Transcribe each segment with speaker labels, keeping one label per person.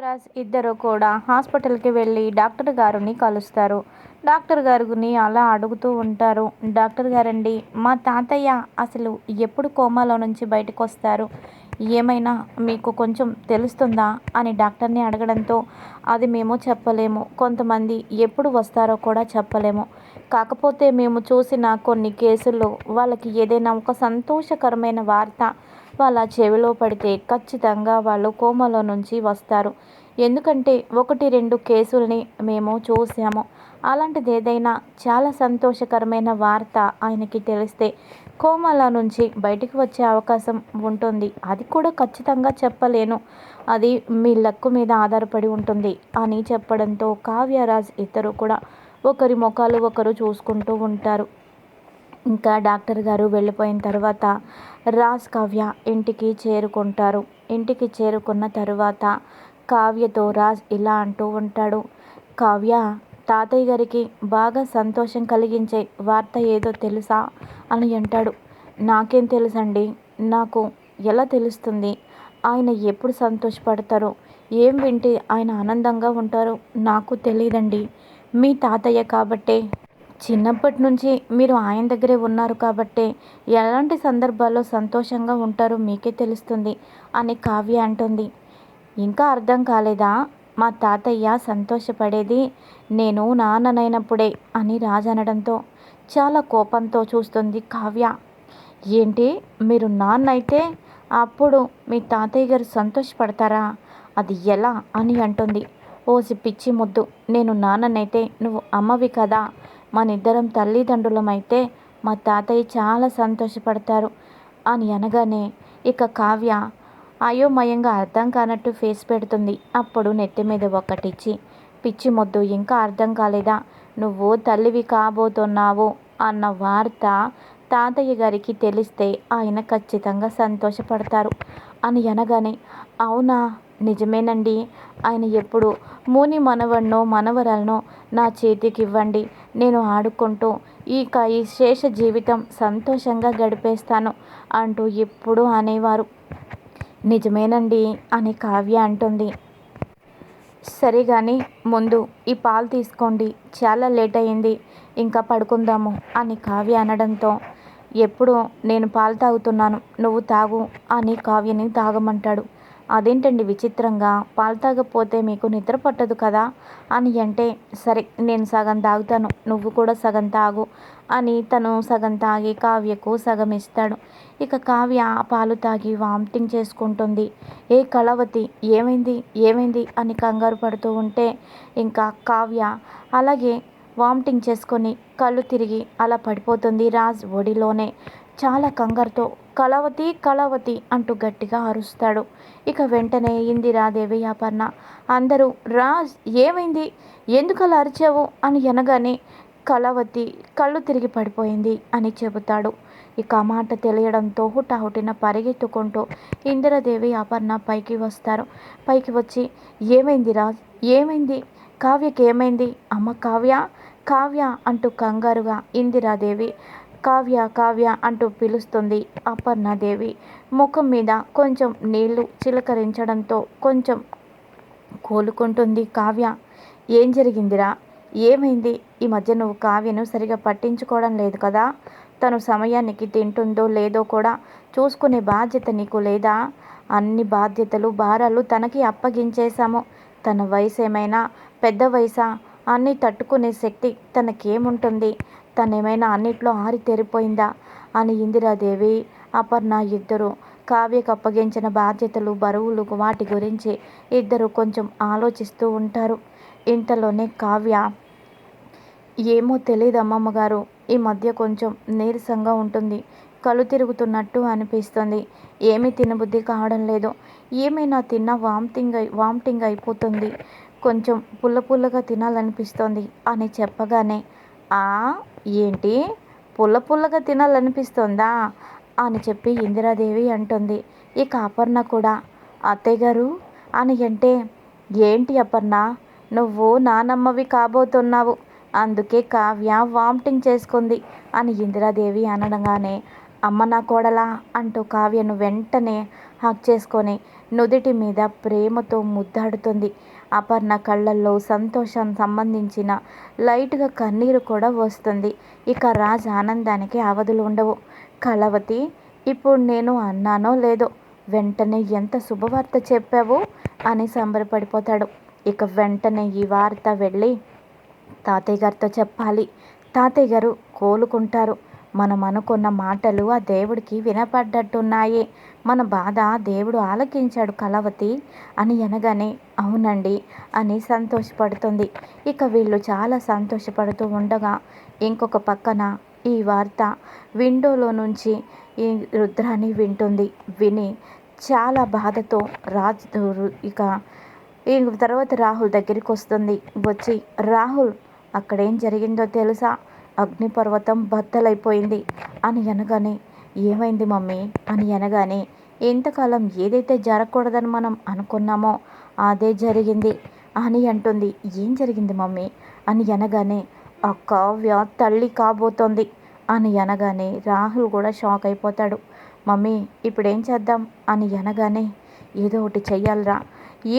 Speaker 1: కావ్యరాజ్ ఇద్దరు కూడా హాస్పిటల్కి వెళ్ళి డాక్టర్ గారిని కలుస్తారు. డాక్టర్ గారిని అలా అడుగుతూ ఉంటారు. డాక్టర్ గారండి మా తాతయ్య అసలు ఎప్పుడు కోమాలో నుంచి బయటకు వస్తారు? ఏమైనా మీకు కొంచెం తెలుస్తుందా? అని డాక్టర్ని అడగడంతో అది మేము చెప్పలేము. కొంతమంది ఎప్పుడు వస్తారో కూడా చెప్పలేము. కాకపోతే మేము చూసిన కొన్ని కేసుల్లో వాళ్ళకి ఏదైనా ఒక సంతోషకరమైన వార్త అలా చెవిలో పడితే ఖచ్చితంగా వాళ్ళు కోమలో నుంచి వస్తారు. ఎందుకంటే ఒకటి రెండు కేసుల్ని మేము చూసాము. అలాంటిది ఏదైనా చాలా సంతోషకరమైన వార్త ఆయనకి తెలిస్తే కోమల నుంచి బయటికి వచ్చే అవకాశం ఉంటుంది. అది కూడా ఖచ్చితంగా చెప్పలేను. అది మీ లక్కు మీద ఆధారపడి ఉంటుంది అని చెప్పడంతో కావ్యరాజ్ ఇద్దరు కూడా ఒకరి ముఖాలు ఒకరు చూసుకుంటూ ఉంటారు. ఇంకా డాక్టర్ గారు వెళ్ళిపోయిన తర్వాత రాజ్ కావ్య ఇంటికి చేరుకుంటారు. ఇంటికి చేరుకున్న తర్వాత కావ్యతో రాజ్ ఇలా అంటూ ఉంటాడు. కావ్య తాతయ్య గారికి బాగా సంతోషం కలిగించే వార్త ఏదో తెలుసా అని అంటాడు. నాకేం తెలుసండి? నాకు ఎలా తెలుస్తుంది? ఆయన ఎప్పుడు సంతోషపడతారో? ఏం వింటే ఆయన ఆనందంగా ఉంటారో నాకు తెలియదండి. మీ తాతయ్య కాబట్టే చిన్నప్పటి నుంచి మీరు ఆయన దగ్గరే ఉన్నారు కాబట్టి ఎలాంటి సందర్భాల్లో సంతోషంగా ఉంటారో మీకే తెలుస్తుంది అని కావ్య అంటుంది. ఇంకా అర్థం కాలేదా? మా తాతయ్య సంతోషపడేది నేను నాన్ననైనప్పుడే అని రాజనడంతో చాలా కోపంతో చూస్తుంది కావ్య. ఏంటి? మీరు నాన్న అయితే అప్పుడు మీ తాతయ్య గారు సంతోషపడతారా? అది ఎలా? అని అంటుంది. ఓసి పిచ్చి ముద్దు. నేను నాన్ననైతే నువ్వు అమ్మవి కదా. మనిద్దరం తల్లిదండ్రులమైతే మా తాతయ్య చాలా సంతోషపడతారు అని అనగానే ఇక కావ్య అయోమయంగా అర్థం కానట్టు ఫేస్ పెడుతుంది. అప్పుడు నెత్తి మీద ఒకటిచ్చి పిచ్చి మొద్దు ఇంకా అర్థం కాలేదా? నువ్వు తల్లివి కాబోతున్నావు అన్న వార్త తాతయ్య గారికి తెలిస్తే ఆయన ఖచ్చితంగా సంతోషపడతారు అని అనగానే అవునా? నిజమేనండి. ఆయన ఎప్పుడు మూని మనవన్నో మనవరాలనో నా చేతికి ఇవ్వండి నేను ఆడుకుంటూ ఇక ఈ శేష జీవితం సంతోషంగా గడిపేస్తాను అంటూ ఎప్పుడూ అనేవారు. నిజమేనండి అని కావ్య అంటుంది. సరే కానీ ముందు ఈ పాలు తీసుకోండి. చాలా లేట్ అయింది. ఇంకా పడుకుందాము అని కావ్య అనడంతో ఎప్పుడు నేను పాలు తాగుతున్నాను నువ్వు తాగు అని కావ్యని తాగమంటాడు. అదేంటండి విచిత్రంగా? పాలు తాగకపోతే మీకు నిద్ర పట్టదు కదా? అని అంటే సరే నేను సగం తాగుతాను. నువ్వు కూడా సగం తాగు అని తను సగం తాగి కావ్యకు సగం ఇస్తాడు. ఇక కావ్య పాలు తాగి వామిటింగ్ చేసుకుంటుంది. ఏ కళవతి ఏమైంది? ఏమైంది? అని కంగారు పడుతూ ఉంటే ఇంకా కావ్య అలాగే వామిటింగ్ చేసుకొని కళ్ళు తిరిగి అలా పడిపోతుంది రాజ్ ఒడిలోనే. చాలా కంగారుతో కలవతి కళావతి అంటూ గట్టిగా అరుస్తాడు. ఇక వెంటనే ఇందిరాదేవి అపర్ణ అందరూ రాజ్ ఏమైంది? ఎందుకు అలా అరిచావు? అని అనగానే కళావతి కళ్ళు తిరిగి పడిపోయింది అని చెబుతాడు. ఇక మాట తెలియడంతో హుటాహుటిన పరిగెత్తుకుంటూ ఇందిరాదేవి అపర్ణ పైకి వస్తారు. పైకి వచ్చి ఏమైంది రాజ్? ఏమైంది? కావ్యకి ఏమైంది అమ్మ కావ్య కావ్య అంటూ కంగారుగా ఇందిరాదేవి కావ్య కావ్య అంటూ పిలుస్తుంది అపర్ణాదేవి. ముఖం మీద కొంచెం నీళ్ళు చిలకరించడంతో కొంచెం కోలుకుంటుంది కావ్య. ఏం జరిగిందిరా? ఏమైంది? ఈ మధ్య నువ్వు కావ్యను సరిగా పట్టించుకోవడం లేదు కదా? తను సమయానికి తింటుందో లేదో కూడా చూసుకునే బాధ్యత నీకు లేదా? అన్ని బాధ్యతలు భారాలు తనకి అప్పగించేశాము. తన వయసు ఏమైనా పెద్ద వయసా? అన్నీ తట్టుకునే శక్తి తనకేముంటుంది? తనేమైనా అన్నిట్లో ఆరితేరిపోయిందా అని ఇందిరాదేవి అపర్ణ ఇద్దరు కావ్యకు అప్పగించిన బాధ్యతలు బరువులు వాటి గురించి ఇద్దరు కొంచెం ఆలోచిస్తూ ఉంటారు. ఇంతలోనే కావ్య ఏమో తెలియదు అమ్మమ్మ గారు ఈ మధ్య కొంచెం నీరసంగా ఉంటుంది కళ్ళు తిరుగుతున్నట్టు అనిపిస్తుంది. ఏమీ తినబుద్ధి కావడం లేదు. ఏమైనా తిన్నా వామిటింగ్ అయి వామిటింగ్ అయిపోతుంది. కొంచెం పుల్ల పుల్లగా తినాలనిపిస్తోంది అని చెప్పగానే ఏంటి? పుల్ల పుల్లగా తినాలనిపిస్తోందా? అని చెప్పి ఇందిరాదేవి అంటుంది. ఇక అపర్ణ కూడా అత్తయ్య గారు అని అంటే ఏంటి అపర్ణ? నువ్వు నానమ్మవి కాబోతున్నావు. అందుకే కావ్య వామిటింగ్ చేసుకుంది అని ఇందిరాదేవి అనగానే అమ్మ నా కోడలా అంటూ కావ్యను వెంటనే హక్ చేసుకొని నుదిటి మీద ప్రేమతో ముద్దాడుతుంది. అపర్ణ కళ్ళల్లో సంతోషం సంబంధించిన లైట్గా కన్నీరు కూడా వస్తుంది. ఇక రాజ్ ఆనందానికి అవధులు ఉండవు. కళవతి ఇప్పుడు నేను అన్నానో లేదో? వెంటనే ఎంత శుభవార్త చెప్పావు? అని సంబరపడిపోతాడు. ఇక వెంటనే ఈ వార్త వెళ్ళి తాతయ్య గారితో చెప్పాలి. తాతయ్య గారు కోలుకుంటారు. మనం అనుకున్న మాటలు ఆ దేవుడికి వినపడ్డట్టున్నాయి. మన బాధ దేవుడు ఆలకించాడు కలవతి అని అనగానే అవునండి అని సంతోషపడుతుంది. ఇక వీళ్ళు చాలా సంతోషపడుతూ ఉండగా ఇంకొక పక్కన ఈ వార్త విండోలో నుంచి ఈ రుద్రాన్ని వింటుంది. విని చాలా బాధతో రాజ్ ఇక ఈ తర్వాత రాహుల్ దగ్గరికి వస్తుంది. వచ్చి రాహుల్ అక్కడేం జరిగిందో తెలుసా? అగ్నిపర్వతం బద్దలైపోయింది అని అనగానే ఏమైంది మమ్మీ? అని అనగానే ఎంతకాలం ఏదైతే జరగకూడదని మనం అనుకున్నామో అదే జరిగింది అని అంటుంది. ఏం జరిగింది మమ్మీ? అని అనగానే ఆ కావ్య తల్లి కాబోతోంది అని అనగానే రాహుల్ కూడా షాక్ అయిపోతాడు. మమ్మీ ఇప్పుడేం చేద్దాం? అని అనగానే ఏదో ఒకటి చెయ్యాలిరా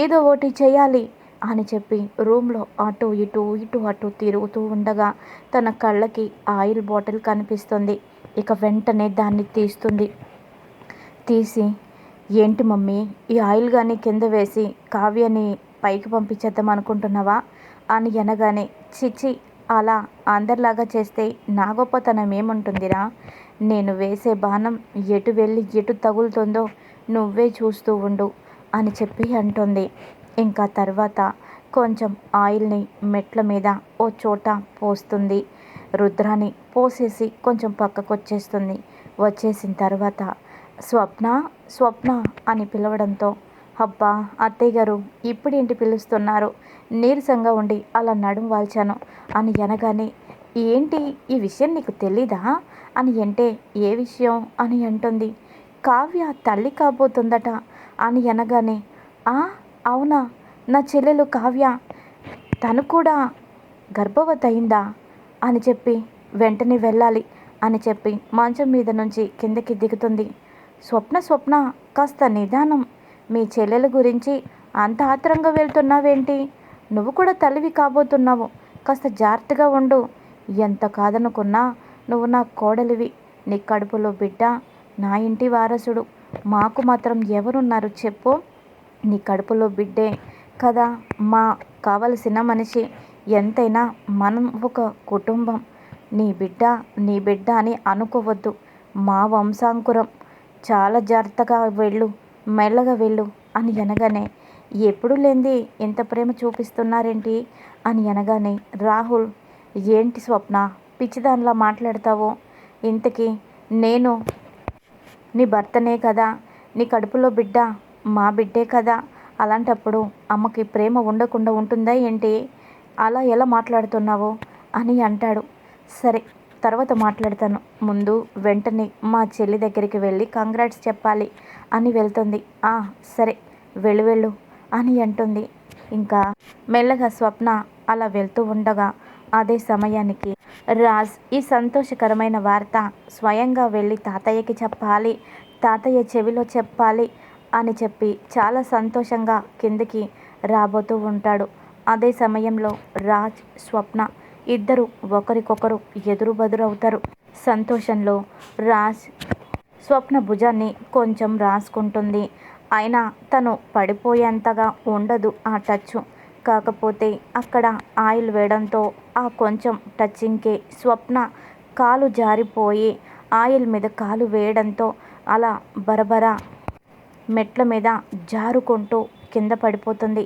Speaker 1: ఏదో ఒకటి చేయాలి అని చెప్పి రూమ్లో అటు ఇటు ఇటు అటు తిరుగుతూ ఉండగా తన కళ్ళకి ఆయిల్ బాటిల్ కనిపిస్తుంది. ఇక వెంటనే దాన్ని తీస్తుంది. తీసి ఏంటి మమ్మీ ఈ ఆయిల్ కానీ కింద వేసి కావ్యని పైకి పంపించేద్దాం అనుకుంటున్నావా? అని అనగానే చిచి అలా అందరిలాగా చేస్తే నా గొప్పతనం ఏముంటుందిరా? నేను వేసే బాణం ఎటు వెళ్ళి ఎటు తగులుతుందో నువ్వే చూస్తూ ఉండు అని చెప్పి అంటుంది. ఇంకా తర్వాత కొంచెం ఆయిల్ని మెట్ల మీద ఓ చోట పోస్తుంది. రుద్రాని పోసేసి కొంచెం పక్కకు వచ్చేస్తుంది వచ్చేసిన తర్వాత స్వప్న స్వప్న అని పిలవడంతో అబ్బా అత్తయ్య గారు ఇప్పుడేంటి పిలుస్తున్నారు? నీరసంగా ఉండి అలా నడుము వాల్చాను. అని అనగానే ఏంటి ఈ విషయం నీకు తెలీదా? అని అంటే ఏ విషయం? అని అంటుంది. కావ్య తల్లి కాబోతుందట. అని అనగానే ఆ అవునా? నా చెల్లెలు కావ్య తను కూడా గర్భవతి అయిందా అని చెప్పి వెంటనే వెళ్ళాలి అని చెప్పి మంచం మీద నుంచి కిందకి దిగుతుంది. స్వప్న స్వప్న కాస్త నిదానం. మీ చెల్లెల గురించి అంత ఆత్రంగా వెళ్తున్నావేంటి? నువ్వు కూడా తల్లివి కాబోతున్నావు. కాస్త జాగ్రత్తగా ఉండు. ఎంత కాదనుకున్నా నువ్వు నా కోడలివి. నీ కడుపులో బిడ్డ నా ఇంటి వారసుడు. మాకు మాత్రం ఎవరున్నారు చెప్పు. నీ కడుపులో బిడ్డే కదా మా కావలసిన మనిషి. ఎంతైనా మనం ఒక కుటుంబం. నీ బిడ్డ నీ బిడ్డ అని అనుకోవద్దు. మా వంశాంకురం. చాలా జాగ్రత్తగా వెళ్ళు మెల్లగా వెళ్ళు అని అనగానే ఎప్పుడు లేంది ఎంత ప్రేమ చూపిస్తున్నారేంటి అని అనగానే రాహుల్ ఏంటి స్వప్న పిచ్చిదానిలా మాట్లాడతావు? ఇంతకీ నేను నీ భర్తనే కదా? నీ కడుపులో బిడ్డ మా బిడ్డే కదా? అలాంటప్పుడు అమ్మకి ప్రేమ ఉండకుండా ఉంటుందా ఏంటి? అలా ఎలా మాట్లాడుతున్నావు అని అంటాడు. సరే తర్వాత మాట్లాడతాను. ముందు వెంటనే మా చెల్లి దగ్గరికి వెళ్ళి కంగ్రాట్స్ చెప్పాలి అని వెళ్తుంది. ఆ సరే వెళ్ళు వెళ్ళు అని అంటుంది. ఇంకా మెల్లగా స్వప్న అలా వెళ్తూ ఉండగా అదే సమయానికి రాజ్ ఈ సంతోషకరమైన వార్త స్వయంగా వెళ్ళి తాతయ్యకి చెప్పాలి తాతయ్య చెవిలో చెప్పాలి అని చెప్పి చాలా సంతోషంగా కిందికి రాబోతూ ఉంటాడు. అదే సమయంలో రాజ్ స్వప్న ఇద్దరు ఒకరికొకరు ఎదురు బదురవుతారు. సంతోషంలో రాజ్ స్వప్న భుజాన్ని కొంచెం రాసుకుంటుంది. అయినా తను పడిపోయేంతగా ఉండదు ఆ టచ్. కాకపోతే అక్కడ ఆయిల్ వేయడంతో ఆ కొంచెం టచింగ్కే స్వప్న కాలు జారిపోయి ఆయిల్ మీద కాలు వేయడంతో అలా బరబరా మెట్ల మీద జారుకుంటూ కింద పడిపోతుంది.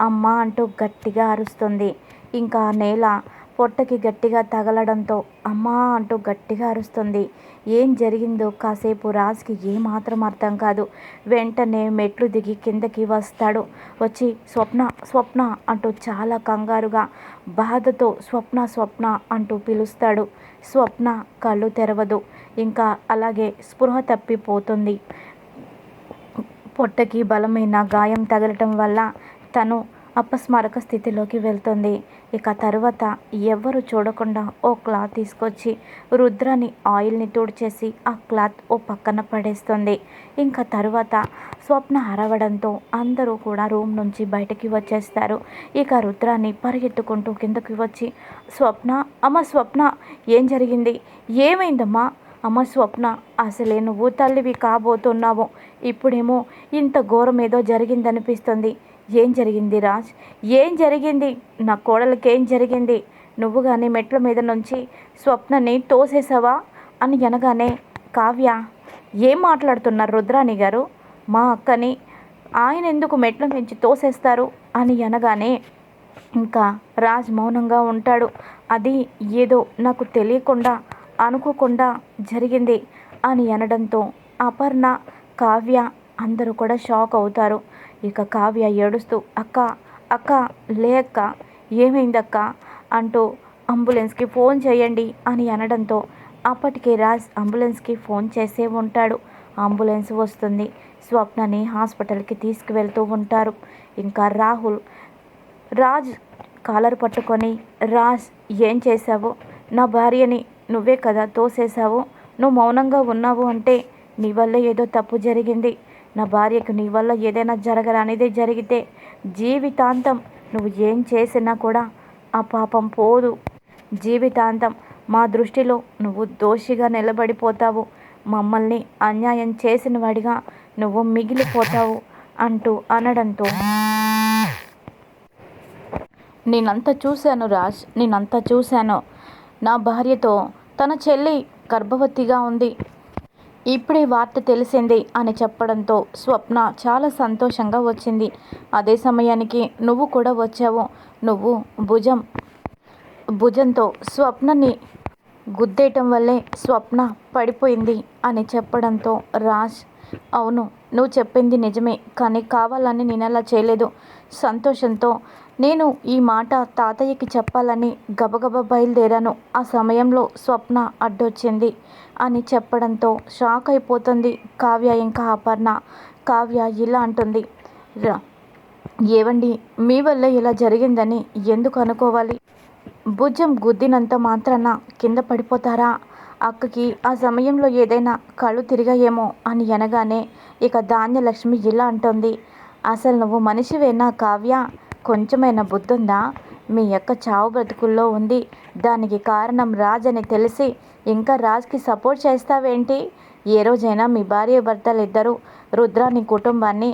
Speaker 1: అమ్మ అంటూ గట్టిగా అరుస్తుంది. ఇంకా నేల పొట్టకి గట్టిగా తగలడంతో అమ్మా అంటూ గట్టిగా అరుస్తుంది. ఏం జరిగిందో కాసేపు రాజ్కి ఏమాత్రం అర్థం కాదు. వెంటనే మెట్లు దిగి కిందకి వస్తాడు. వచ్చి స్వప్న స్వప్న అంటూ చాలా కంగారుగా బాధతో స్వప్న స్వప్న అంటూ పిలుస్తాడు. స్వప్న కళ్ళు తెరవదు. ఇంకా అలాగే స్పృహ తప్పిపోతుంది. పొట్టకి బలమైన గాయం తగలటం వల్ల తను అపస్మారక స్థితిలోకి వెళ్తుంది. ఇక తరువాత ఎవ్వరు చూడకుండా ఓ క్లాత్ తీసుకొచ్చి రుద్రని ఆయిల్ని తుడిచేసి ఆ క్లాత్ ఓ పక్కన పడేస్తుంది. ఇంకా తరువాత స్వప్న అరవడంతో అందరూ కూడా రూమ్ నుంచి బయటకి వచ్చేస్తారు. ఇక రుద్రాన్ని పరిగెత్తుకుంటూ కిందకి వచ్చి స్వప్న అమ్మ స్వప్న ఏం జరిగింది? ఏమైందమ్మా? అమ్మ స్వప్న అసలే నువ్వు తల్లివి కాబోతున్నావు. ఇప్పుడేమో ఇంత ఘోరం ఏదో జరిగిందనిపిస్తుంది. ఏం జరిగింది రాజ్? ఏం జరిగింది? నా కోడలకేం జరిగింది? నువ్వు కానీ మెట్ల మీద నుంచి స్వప్నని తోసేసావా అని అనగానే కావ్య ఏం మాట్లాడుతున్నారు రుద్రాణి గారు? మా అక్కని ఆయన ఎందుకు మెట్ల మించి తోసేస్తారు? అని అనగానే ఇంకా రాజ్ మౌనంగా ఉంటాడు. అది ఏదో నాకు తెలియకుండా అనుకోకుండా జరిగింది అని అనడంతో అపర్ణ కావ్య అందరూ కూడా షాక్ అవుతారు. ఇక కావ్య ఏడుస్తూ అక్క అక్క లే అక్క ఏమైందక్క అంటూ అంబులెన్స్కి ఫోన్ చేయండి అని అనడంతో అప్పటికే రాజ్ అంబులెన్స్కి ఫోన్ చేసే ఉంటాడు. అంబులెన్స్ వస్తుంది. స్వప్నని హాస్పిటల్కి తీసుకువెళ్తూ ఉంటారు. ఇంకా రాహుల్ రాజ్ కాలర్ పట్టుకొని రాజ్ ఏం చేశావు? నా భార్యని నువ్వే కదా తోసేశావు? నువ్వు మౌనంగా ఉన్నావు అంటే నీ వల్ల ఏదో తప్పు జరిగింది. నా భార్యకు నీ వల్ల ఏదైనా జరగరానిదే జరిగితే జీవితాంతం నువ్వు ఏం చేసినా కూడా ఆ పాపం పోదు. జీవితాంతం మా దృష్టిలో నువ్వు దోషిగా నిలబడిపోతావు. మమ్మల్ని అన్యాయం చేసిన వాడిగా నువ్వు మిగిలిపోతావు అంటూ అనడంతో. నేనంతా చూశాను రాజ్ నేనంతా చూశాను. నా భార్యతో తన చెల్లి గర్భవతిగా ఉంది. ఇప్పుడే వార్త తెలిసింది అని చెప్పడంతో స్వప్న చాలా సంతోషంగా వచ్చింది. అదే సమయానికి నువ్వు కూడా వచ్చావు. నువ్వు భుజం భుజంతో స్వప్నని గుద్దేయటం వల్లే స్వప్న పడిపోయింది అని చెప్పడంతో రాజ్ అవును నువ్వు చెప్పింది నిజమే కానీ కావాలని నేను అలా చేయలేదు. సంతోషంతో నేను ఈ మాట తాతయ్యకి చెప్పాలని గబగబా బయలుదేరాను. ఆ సమయంలో స్వప్న అడ్డొచ్చింది. అని చెప్పడంతో షాక్ అయిపోతుంది కావ్య ఇంకా అపర్ణ. కావ్య ఇలా అంటుంది. ఏవండి? మీ వల్ల ఇలా జరిగిందని ఎందుకు అనుకోవాలి? భుజం గుద్దినంత మాత్రాన కింద పడిపోతారా? అక్కకి ఆ సమయంలో ఏదైనా కళ్ళు తిరిగాయేమో అని అనగానే ఇక ధాన్యలక్ష్మి ఇలా అంటుంది. అసలు నువ్వు మనిషివేనా కావ్య? కొంచెమైనా బుద్ధుందా? మీ యొక్క చావు బ్రతుకుల్లో ఉంది. దానికి కారణం రాజ్ అని తెలిసి ఇంకా రాజ్కి సపోర్ట్ చేస్తావేంటి? ఏ రోజైనా మీ భార్య భర్తలు ఇద్దరు రుద్రాని కుటుంబాన్ని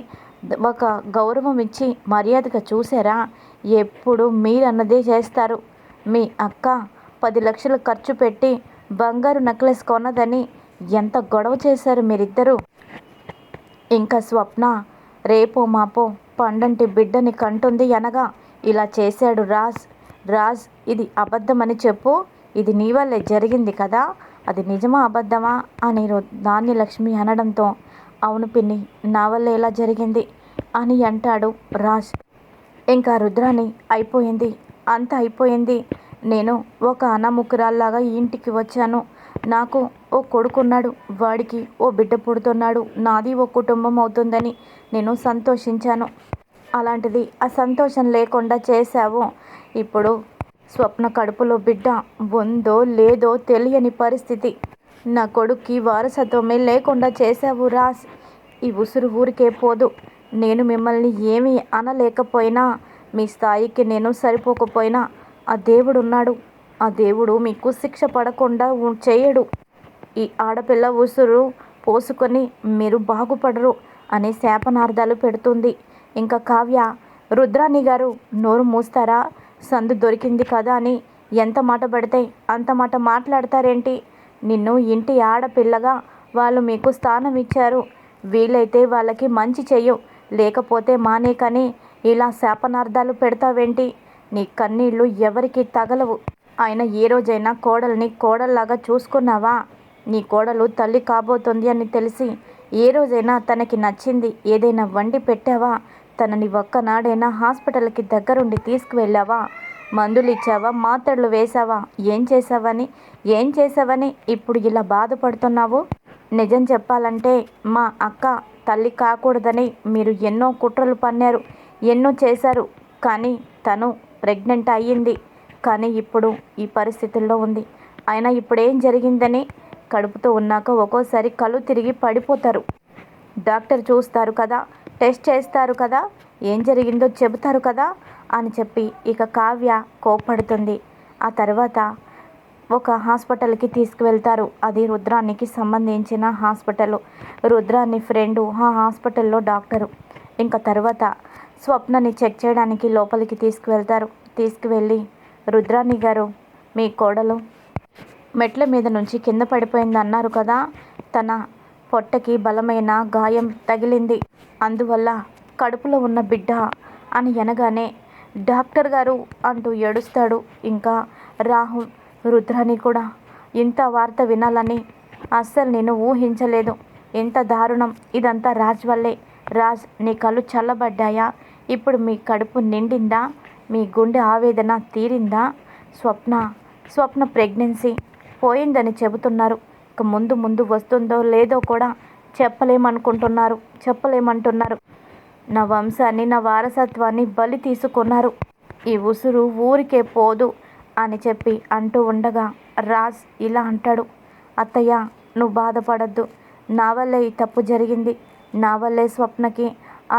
Speaker 1: ఒక గౌరవం ఇచ్చి మర్యాదగా చూసారా? ఎప్పుడు మీరన్నదే చేస్తారు. మీ అక్క పది లక్షలు ఖర్చు పెట్టి బంగారు నెక్లెస్ కొన్నదని ఎంత గొడవ చేశారు మీరిద్దరూ? ఇంకా స్వప్న రేపో మాపో పండంటి బిడ్డని కంటుంది అనగా ఇలా చేశాడు రాజ్. రాజ్ ఇది అబద్ధమని చెప్పు. ఇది నీ వల్లే జరిగింది కదా. అది నిజమా అబద్ధమా అని దాన్ని లక్ష్మి అనడంతో అవును పిన్ని నా వల్ల ఇలా జరిగింది అని అంటాడు రాజ్. ఇంకా రుద్రాని అయిపోయింది. అంత అయిపోయింది. నేను ఒక అనాముకురాల్లాగా ఇంటికి వచ్చాను. నాకు ఓ కొడుకున్నాడు. వాడికి ఓ బిడ్డ పుడుతున్నాడు. నాది ఓ కుటుంబం అవుతుందని నేను సంతోషించాను. అలాంటిది ఆ సంతోషం లేకుండా చేశావు. ఇప్పుడు స్వప్న కడుపులో బిడ్డ ఉందో లేదో తెలియని పరిస్థితి. నా కొడుక్కి వారసత్వమే లేకుండా చేశావు రాస్. ఈ ఉసురు ఊరికే పోదు. నేను మిమ్మల్ని ఏమీ అనలేకపోయినా మీ స్థాయికి నేను సరిపోకపోయినా ఆ దేవుడు ఉన్నాడు. ఆ దేవుడు మీకు శిక్ష పడకుండా చేయడు. ఈ ఆడపిల్ల ఉసురు పోసుకొని మీరు బాగుపడరు అనే శాపనార్థాలు పెడుతుంది. ఇంకా కావ్య రుద్రాణి గారు నోరు మూస్తారా? సందు దొరికింది కదా అని ఎంత మాట పడితే అంత మాట మాట్లాడతారేంటి? నిన్ను ఇంటి ఆడపిల్లగా వాళ్ళు మీకు స్థానం ఇచ్చారు. వీలైతే వాళ్ళకి మంచి చెయ్యు. లేకపోతే మానే కానీ ఇలా శాపనార్థాలు పెడతావేంటి? నీ కన్నీళ్ళు ఎవరికి తగలవు. ఆయన ఏ రోజైనా కోడల్ని కోడల్లాగా చూసుకున్నావా? నీ కోడలు తల్లి కాబోతుంది అని తెలిసి ఏ రోజైనా తనకి నచ్చింది ఏదైనా వండి పెట్టావా? తనని ఒక్కనాడైనా హాస్పిటల్కి దగ్గరుండి తీసుకువెళ్ళావా? మందులు ఇచ్చావా మాత్రలు వేశావా? ఏం చేసావని ఏం చేసావని ఇప్పుడు ఇలా బాధపడుతున్నావు? నిజం చెప్పాలంటే మా అక్క తల్లి కాకూడదని మీరు ఎన్నో కుట్రలు పన్నారు ఎన్నో చేశారు. కానీ తను ప్రెగ్నెంట్ అయ్యింది. కానీ ఇప్పుడు ఈ పరిస్థితుల్లో ఉంది. అయినా ఇప్పుడు ఏం జరిగిందని కడుపుతో ఉన్నాక ఒక్కోసారి కళ్ళు తిరిగి పడిపోతారు. డాక్టర్ చూస్తారు కదా టెస్ట్ చేస్తారు కదా ఏం జరిగిందో చెబుతారు కదా అని చెప్పి ఇక కావ్య కోప్పడుతుంది. ఆ తర్వాత ఒక హాస్పిటల్కి తీసుకువెళ్తారు. అది రుద్రానికి సంబంధించిన హాస్పిటల్. రుద్రాన్ని ఫ్రెండు ఆ హాస్పిటల్లో డాక్టరు. ఇంకా తర్వాత స్వప్నని చెక్ చేయడానికి లోపలికి తీసుకువెళ్తారు. తీసుకువెళ్ళి రుద్రాణి గారు మీ కోడలు మెట్ల మీద నుంచి కింద పడిపోయింది అన్నారు కదా తన పొట్టకి బలమైన గాయం తగిలింది. అందువల్ల కడుపులో ఉన్న బిడ్డ అని అనగానే డాక్టర్ గారు అంటూ ఏడుస్తాడు. ఇంకా రాహుల్ రుద్రాని కూడా ఇంత వార్త వినాలని అస్సలు నేను ఊహించలేదు. ఇంత దారుణం. ఇదంతా రాజ్ వల్లే. రాజ్ నీ కళ్ళు చల్లబడ్డాయా? ఇప్పుడు మీ కడుపు నిండిందా? మీ గుండె ఆవేదన తీరిందా? స్వప్న స్వప్న ప్రెగ్నెన్సీ పోయిందని చెబుతున్నారు. ఇక ముందు ముందు వస్తుందో లేదో కూడా చెప్పలేమనుకుంటున్నారు చెప్పలేమంటున్నారు. నా వంశాన్ని నా వారసత్వాన్ని బలి తీసుకున్నారు. ఈ ఉసురు ఊరికే పోదు అని చెప్పి అంటూ ఉండగా రాజ్ ఇలా అంటాడు అత్తయ్య నువ్వు బాధపడద్దు. నా వల్లే ఈ తప్పు జరిగింది. నా వల్లే స్వప్నకి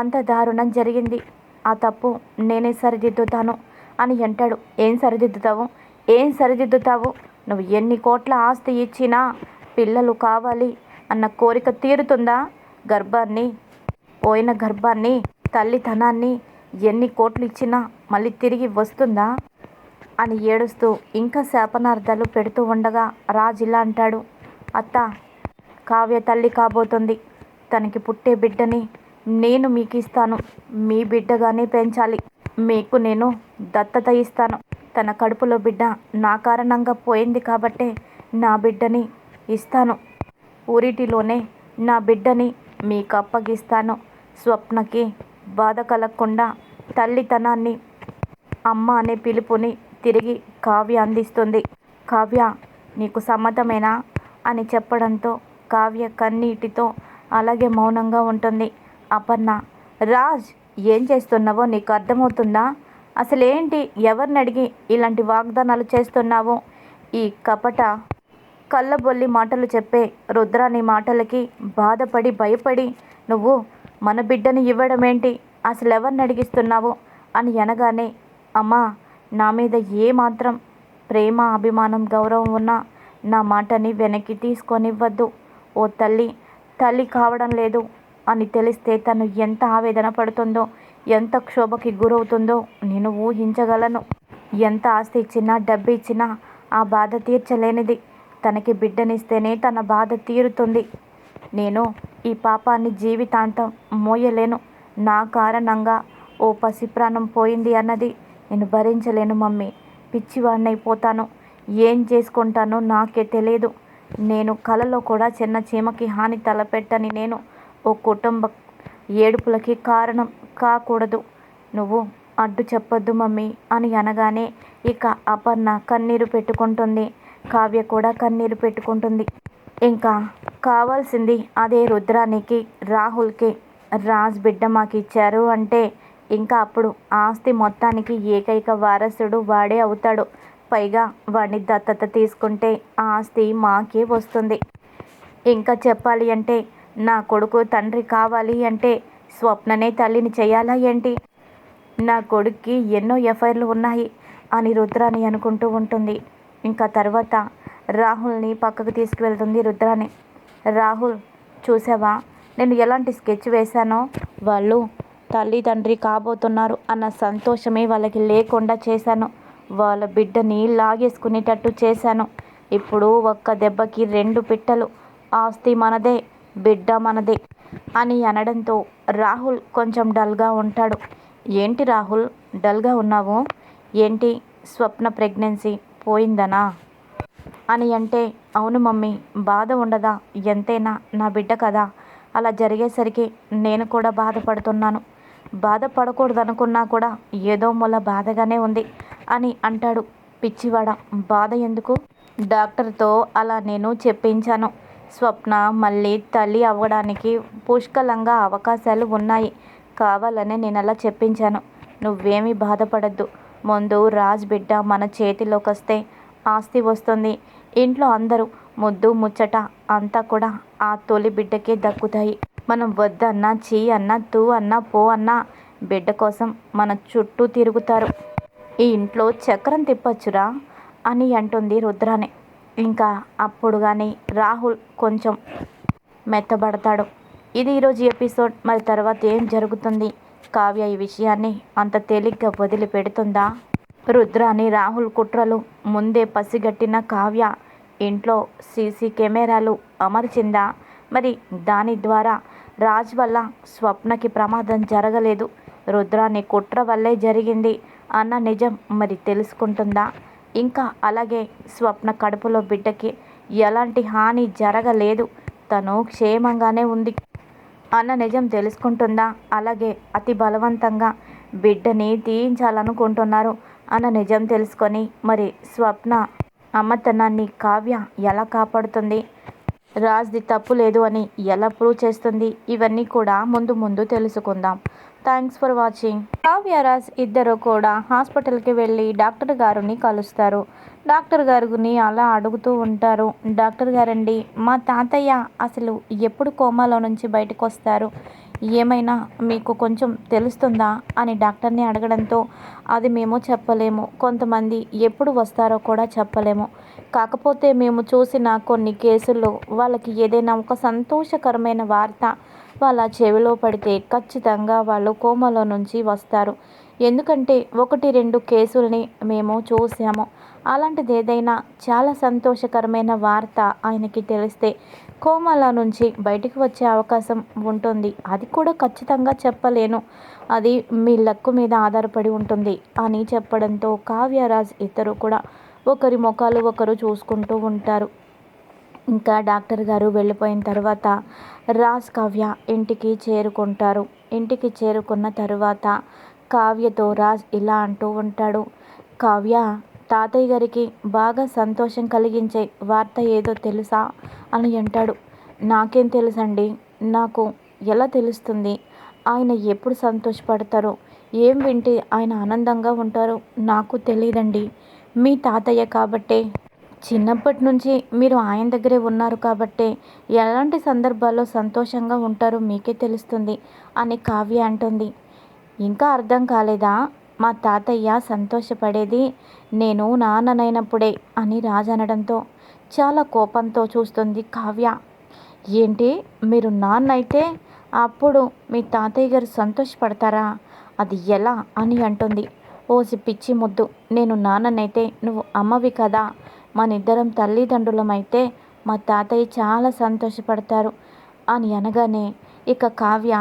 Speaker 1: అంత దారుణం జరిగింది. ఆ తప్పు నేనే సరిదిద్దుతాను అని అంటాడు. ఏం సరిదిద్దుతావు? ఏం సరిదిద్దుతావు? నువ్వు ఎన్ని కోట్ల ఆస్తి ఇచ్చినా పిల్లలు కావాలి అన్న కోరిక తీరుతుందా? గర్భాన్ని పోయిన గర్భాన్ని తల్లితనాన్ని ఎన్ని కోట్లు ఇచ్చినా మళ్ళీ తిరిగి వస్తుందా? అని ఏడుస్తూ ఇంకా శాపనార్థాలు పెడుతూ ఉండగా రాజు ఇలా అంటాడు. అత్త కావ్య తల్లి కాబోతుంది. తనకి పుట్టే బిడ్డని నేను మీకు ఇస్తాను మీ బిడ్డగానే పెంచాలి. మీకు నేను దత్తత ఇస్తాను. తన కడుపులో బిడ్డ నా కారణంగా పోయింది కాబట్టే నా బిడ్డని ఇస్తాను. ఊరిటిలోనే నా బిడ్డని మీకు అప్పగిస్తాను స్వప్నకి బాధ కలగకుండా తల్లితనాన్ని అమ్మ అనే పిలుపుని తిరిగి కావ్య అందిస్తుంది. కావ్య నీకు సమ్మతమేనా? అని చెప్పడంతో కావ్య కన్నీటితో అలాగే మౌనంగా ఉంటుంది. అపర్ణ రాజ్ ఏం చేస్తున్నావో నీకు అర్థమవుతుందా? అసలేంటి? ఎవరిని అడిగి ఇలాంటి వాగ్దానాలు చేస్తున్నావు? ఈ కపట కళ్ళబొల్లి మాటలు చెప్పే రుద్రాని మాటలకి బాధపడి భయపడి నువ్వు మన బిడ్డని ఇవ్వడం ఏంటి అసలు ఎవరిని అడిగిస్తున్నావు? అని అనగానే అమ్మా నా మీద ఏ మాత్రం ప్రేమ అభిమానం గౌరవం ఉన్నా నా మాటని వెనక్కి తీసుకొనివ్వద్దు. ఓ తల్లి తల్లి కావడం లేదు అని తెలిస్తే తను ఎంత ఆవేదన పడుతుందో ఎంత క్షోభకి గురవుతుందో నేను ఊహించగలను. ఎంత ఆస్తి ఇచ్చినా డబ్బు ఇచ్చినా ఆ బాధ తీర్చలేనిది. తనకి బిడ్డనిస్తేనే తన బాధ తీరుతుంది. నేను ఈ పాపాన్ని జీవితాంతం మోయలేను. నా కారణంగా ఓ పసి ప్రాణం పోయింది అన్నది నేను భరించలేను మమ్మీ. పిచ్చివాడినైపోతాను ఏం చేసుకుంటానో నాకే తెలియదు. నేను కలలో కూడా చిన్న చీమకి హాని తలపెట్టని నేను. ఓ కుటుంబ ఏడుపులకి కారణం కాకూడదు. నువ్వు అడ్డు చెప్పొద్దు మమ్మీ అని అనగానే ఇక అపర్ణ కన్నీరు పెట్టుకుంటుంది. కావ్య కూడా కన్నీరు పెట్టుకుంటుంది. ఇంకా కావాల్సింది అదే రుద్రానికి రాహుల్కి. రాజ్ బిడ్డ మాకు ఇచ్చారు అంటే ఇంకా అప్పుడు ఆస్తి మొత్తానికి ఏకైక వారసుడు వాడే అవుతాడు. పైగా వాడిని దత్తత తీసుకుంటే ఆ ఆస్తి మాకే వస్తుంది. ఇంకా చెప్పాలి అంటే నా కొడుకు తండ్రి కావాలి అంటే స్వప్ననే తల్లిని చేయాలా ఏంటి? నా కొడుక్కి ఎన్నో ఎఫ్ఐఆర్లు ఉన్నాయి అని రుద్రాని అనుకుంటూ ఉంటుంది. ఇంకా తర్వాత రాహుల్ని పక్కకు తీసుకువెళ్తుంది రుద్రాని. రాహుల్ చూసావా? నేను ఎలాంటి స్కెచ్ వేశానో? వాళ్ళు తల్లి తండ్రి కాబోతున్నారు అన్న సంతోషమే వాళ్ళకి లేకుండా చేశాను. వాళ్ళ బిడ్డని లాగేసుకునేటట్టు చేశాను. ఇప్పుడు ఒక్క దెబ్బకి రెండు పిట్టలు. ఆస్తి మనదే బిడ్డ మనదే అని అనడంతో రాహుల్ కొంచెం డల్గా ఉంటాడు. ఏంటి రాహుల్? డల్గా ఉన్నావు? ఏంటి స్వప్న ప్రెగ్నెన్సీ? పోయిందనా? అని అంటే అవును మమ్మీ బాధ ఉండదా? ఎంతైనా నా బిడ్డ కదా? అలా జరిగేసరికి నేను కూడా బాధపడుతున్నాను. బాధపడకూడదనుకున్నా కూడా ఏదో మూల బాధగానే ఉంది అని అంటాడు పిచ్చివాడ. బాధ ఎందుకు? డాక్టర్తో అలా నేను చెప్పించాను. స్వప్న మళ్ళీ తల్లి అవ్వడానికి పుష్కలంగా అవకాశాలు ఉన్నాయి. కావాలనే నేను అలా చెప్పించాను. నువ్వేమీ బాధపడద్దు. ముందు రాజ్ బిడ్డ మన చేతిలోకి వస్తే ఆస్తి వస్తుంది. ఇంట్లో అందరూ ముద్దు ముచ్చట అంతా కూడా ఆ తొలి బిడ్డకే దక్కుతాయి. మనం వద్దన్నా చీ అన్నా తూ అన్నా పో అన్నా బిడ్డ కోసం మన చుట్టూ తిరుగుతారు. ఈ ఇంట్లో చక్రం తిప్పచ్చురా అని అంటుంది రుద్రాని. ఇంకా అప్పుడు కానీ రాహుల్ కొంచెం మెత్తబడతాడు. ఇది ఈరోజు ఎపిసోడ్ మరి తర్వాత ఏం జరుగుతుంది? కావ్య ఈ విషయాన్ని అంత తేలిగ్గా వదిలిపెడుతుందా? రుద్రాని రాహుల్ కుట్రలు ముందే పసిగట్టిన కావ్య ఇంట్లో సీసీ కెమెరాలు అమర్చిందా? మరి దాని ద్వారా రాజ్ వల్ల స్వప్నకి ప్రమాదం జరగలేదు. రుద్రాని కుట్ర వల్లే జరిగింది అన్న నిజం మరి తెలుసుకుంటుందా? ఇంకా అలాగే స్వప్న కడుపులో బిడ్డకి ఎలాంటి హాని జరగలేదు. తను క్షేమంగానే ఉంది. అన్న నిజం తెలుసుకుంటుందా? అలాగే అతి బలవంతంగా. బిడ్డని తీయించాలనుకుంటున్నారు అన్న నిజం తెలుసుకొని మరి స్వప్న అమ్మతనాన్ని కావ్య ఎలా కాపాడుతుంది? రాజ్ది తప్పు లేదు అని ఎలా ప్రూవ్ చేస్తుంది? ఇవన్నీ కూడా ముందు ముందు తెలుసుకుందాం. Thanks for watching. Kavya Raj ఇద్దరు కూడా హాస్పిటల్కి వెళ్ళి డాక్టర్ గారిని కలుస్తారు. డాక్టర్ గారిని అలా అడుగుతూ ఉంటారు. డాక్టర్ గారండి మా తాతయ్య అసలు ఎప్పుడు కోమాలో నుంచి బయటకు వస్తారు ఏమైనా మీకు కొంచెం తెలుస్తుందా? అని డాక్టర్ని అడగడంతో అది మేము చెప్పలేము. కొంతమంది ఎప్పుడు వస్తారో కూడా చెప్పలేము. కాకపోతే మేము చూసిన కొన్ని కేసుల్లో వాళ్ళకి ఏదైనా ఒక సంతోషకరమైన వార్త వాళ్ళ చెవిలో పడితే ఖచ్చితంగా వాళ్ళు కోమలో నుంచి వస్తారు. ఎందుకంటే ఒకటి రెండు కేసుల్ని మేము చూసాము. అలాంటిది ఏదైనా చాలా సంతోషకరమైన వార్త ఆయనకి తెలిస్తే కోమాల నుంచి బయటికి వచ్చే అవకాశం ఉంటుంది. అది కూడా ఖచ్చితంగా చెప్పలేను. అది మీ లక్కు మీద ఆధారపడి ఉంటుంది అని చెప్పడంతో కావ్యరాజ్ ఇద్దరు కూడా ఒకరి ముఖాలు ఒకరు చూసుకుంటూ ఉంటారు. ఇంకా డాక్టర్ గారు వెళ్ళిపోయిన తర్వాత రాజ్ కావ్య ఇంటికి చేరుకుంటారు. ఇంటికి చేరుకున్న తర్వాత కావ్యతో రాజ్ ఇలా అంటూ ఉంటాడు. కావ్య తాతయ్య గారికి బాగా సంతోషం కలిగించే వార్త ఏదో తెలుసా అని అంటాడు. నాకేం తెలుసండి? నాకు ఎలా తెలుస్తుంది? ఆయన ఎప్పుడు సంతోషపడతారో? ఏం వింటే ఆయన ఆనందంగా ఉంటారో నాకు తెలియదండి మీ తాతయ్య కాబట్టే. చిన్నప్పటి నుంచి మీరు ఆయన దగ్గరే ఉన్నారు కాబట్టే ఎలాంటి సందర్భాల్లో సంతోషంగా ఉంటారో మీకే తెలుస్తుంది అని కావ్య అంటుంది. ఇంకా అర్థం కాలేదా? మా తాతయ్య సంతోషపడేది నేను నాన్ననైనప్పుడే అని రాజనడంతో చాలా కోపంతో చూస్తుంది కావ్య. ఏంటి? మీరు నాన్న అయితే అప్పుడు మీ తాతయ్య గారు సంతోషపడతారా? అది ఎలా? అని అంటుంది. ఓసి పిచ్చి ముద్దు. నేను నాన్ననైతే నువ్వు అమ్మవి కదా? మనిద్దరం తల్లిదండ్రులమైతే మా తాతయ్య చాలా సంతోషపడతారు అని అనగానే ఇక కావ్య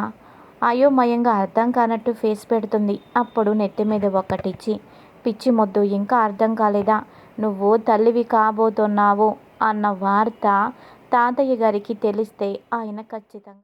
Speaker 1: అయోమయంగా అర్థం కానట్టు ఫేస్ పెడుతుంది. అప్పుడు నెత్తి మీద ఒకటిచ్చి పిచ్చి మొద్దు ఇంకా అర్థం కాలేదా? నువ్వు తల్లివి కాబోతున్నావు అన్న వార్త తాతయ్య గారికి తెలిస్తే ఆయన ఖచ్చితంగా